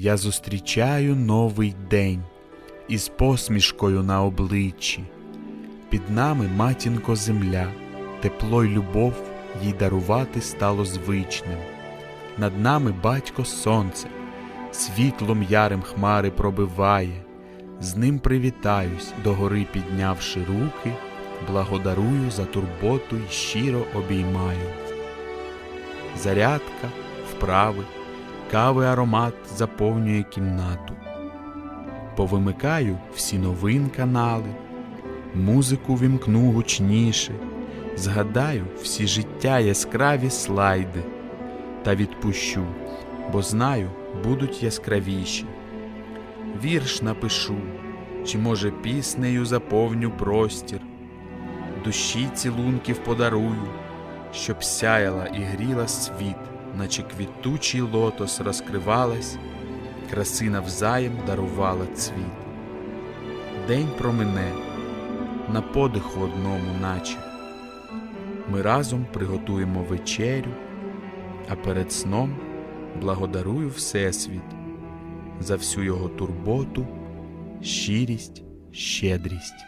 я зустрічаю новий день із посмішкою на обличчі. Під нами матінко земля, тепло й любов їй дарувати стало звичним. Над нами батько сонце, світлом ярим хмари пробиває, з ним привітаюсь, догори піднявши руки, благодарую за турботу й щиро обіймаю. Зарядка, вправи, кави аромат заповнює кімнату. Повимикаю всі новин канали, музику вімкну гучніше, згадаю всі життя яскраві слайди та відпущу, бо знаю, будуть яскравіші. Вірш напишу, чи може піснею заповню простір, душі цілунків подарую, щоб сяяла і гріла світ, наче квітучий лотос розкривалась, краси навзаєм дарувала цвіт. День промине, на подиху одному, наче. Ми разом приготуємо вечерю, а перед сном благодарую Всесвіт за всю його турботу, щирість, щедрість.